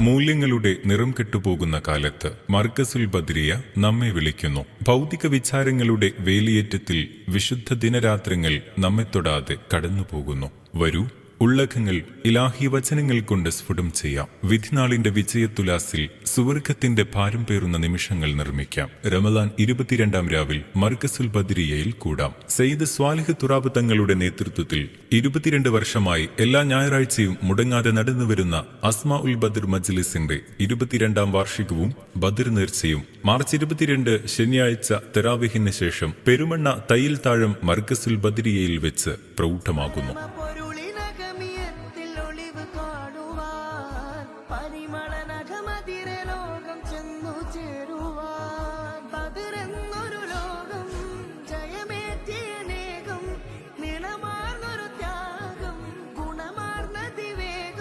മൂല്യങ്ങളുടെ നിറം കെട്ടുപോകുന്ന കാലത്ത് മർക്കസുൽ ബദ്രിയ നമ്മെ വിളിക്കുന്നു. ഭൗതിക വിചാരങ്ങളുടെ വേലിയേറ്റത്തിൽ വിശുദ്ധ ദിനരാത്രങ്ങൾ നമ്മെ തൊടാതെ കടന്നുപോകുന്നു. വരൂ ഉള്ളഖങ്ങൾ ഇലാഹി വചനങ്ങൾ കൊണ്ട് സ്ഫുടം ചെയ്യാം. വിധിനാളിന്റെ വിജയത്തുലാസിൽ സുവർഗത്തിന്റെ ഭാരം പേറുന്ന നിമിഷങ്ങൾ നിർമ്മിക്കാം. റമദാൻ ഇരുപത്തിരണ്ടാം രാവിൽ മർക്കസുൽ ബദ്രിയയിൽ കൂടാം. സെയ്ദ് സ്വാലിഹ് തുറാബ് തങ്ങളുടെ നേതൃത്വത്തിൽ ഇരുപത്തിരണ്ട് വർഷമായി എല്ലാ ഞായറാഴ്ചയും മുടങ്ങാതെ നടന്നുവരുന്ന അസ്മ ഉൽ ബദർ മജ്ലിസിന്റെ ഇരുപത്തിരണ്ടാം വാർഷികവും ബദർ നേർച്ചയും മാർച്ച് ഇരുപത്തിരണ്ട് ശനിയാഴ്ച തെറാവിഹിന് ശേഷം പെരുമണ്ണ തയ്യിൽ താഴം മർക്കസുൽ ബദ്രിയയിൽ വെച്ച് പ്രൗഢമാകുന്നു.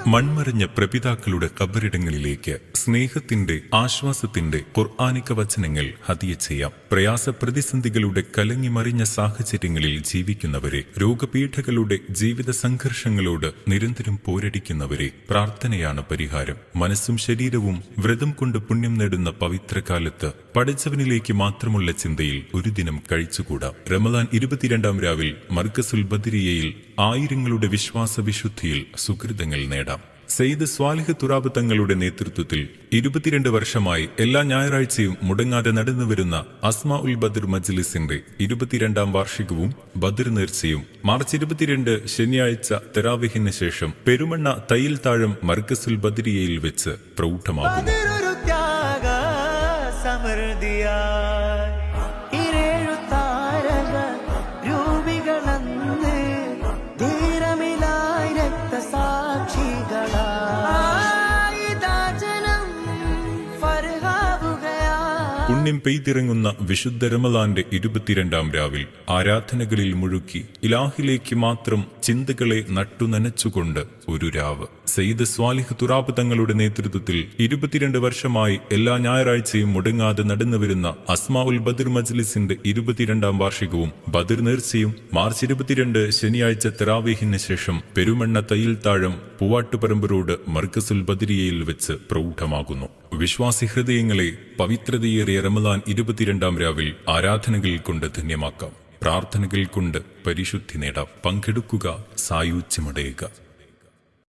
മൺമറിഞ്ഞ പ്രപിതാക്കളുടെ കബറിടങ്ങളിലേക്ക് സ്നേഹത്തിന്റെ ആശ്വാസത്തിന്റെ ഖുർആാനിക വചനങ്ങൾ ഹതിയ ചെയ്യാം. പ്രയാസ പ്രതിസന്ധികളുടെ കലങ്ങിമറിഞ്ഞ സാഹചര്യങ്ങളിൽ ജീവിക്കുന്നവരെ രോഗപീഠകളുടെ ജീവിത സംഘർഷങ്ങളോട് നിരന്തരം പോരടിക്കുന്നവരെ പ്രാർത്ഥനയാണ് പരിഹാരം. മനസ്സും ശരീരവും വ്രതം കൊണ്ട് പുണ്യം നേടുന്ന പവിത്രകാലത്ത് പഠിച്ചവനിലേക്ക് മാത്രമുള്ള ചിന്തയിൽ ഒരു ദിനം കഴിച്ചുകൂടാം. റമദാൻ ഇരുപത്തിരണ്ടാം രാവിൽ മർക്കസുൽ ബദിരിയയിൽ ആയിരങ്ങളുടെ വിശ്വാസവിശുദ്ധിയിൽ സുഹൃതങ്ങൾ നേടാം. സെയ്ദ് സ്വാലിഹ് തുറാബ് തങ്ങളുടെ നേതൃത്വത്തിൽ ഇരുപത്തിരണ്ട് വർഷമായി എല്ലാ ഞായറാഴ്ചയും മുടങ്ങാതെ നടന്നുവരുന്ന അസ്മ ഉൽ ബദർ മജ്ലിസിന്റെ ഇരുപത്തിരണ്ടാം വാർഷികവും ബദർ നേർച്ചയും മാർച്ച് ഇരുപത്തിരണ്ട് ശനിയാഴ്ച തെറാവിഹിന് ശേഷം പെരുമണ്ണ തയ്യിൽ താഴം മർക്കസുൽ ബദരിയയിൽ വെച്ച് പ്രൗഢമാകുന്നു. പുണ്യം പെയ്തിറങ്ങുന്ന വിശുദ്ധ രമലാന്റെ ഇരുപത്തിരണ്ടാം രാവിൽ ആരാധനകളിൽ മുഴുക്കി ഇലാഹിലേക്ക് മാത്രം ചിന്തകളെ നട്ടുനനച്ചുകൊണ്ട് ഒരു രാവ്. സയ്യിദ് സ്വാലിഹ് തുറാബ് തങ്ങളുടെ നേതൃത്വത്തിൽ ഇരുപത്തിരണ്ട് വർഷമായി എല്ലാ ഞായറാഴ്ചയും മുടങ്ങാതെ നടന്നുവരുന്ന അസ്മാ ഉൽ ബദർ മജ്ലിസിന്റെ ഇരുപത്തിരണ്ടാം വാർഷികവും ബദർ നേർച്ചയും മാർച്ച് ഇരുപത്തിരണ്ട് ശനിയാഴ്ച തെറാവീഹിന് ശേഷം പെരുമണ്ണ തയ്യിൽ താഴം പൂവാട്ടുപറമ്പ് റോഡ് മർക്കസുൽ ബദരിയയിൽ വെച്ച് പ്രൗഢമാകുന്നു. വിശ്വാസി ഹൃദയങ്ങളെ പവിത്രതയേറിയ റമദാൻ ഇരുപത്തിരണ്ടാം രാവിൽ ആരാധനകൾ കൊണ്ട് ധന്യമാക്കാം. പ്രാർത്ഥനകൾ കൊണ്ട് പരിശുദ്ധി നേടാം. പങ്കെടുക്കുക സായുജ്യമടയുക.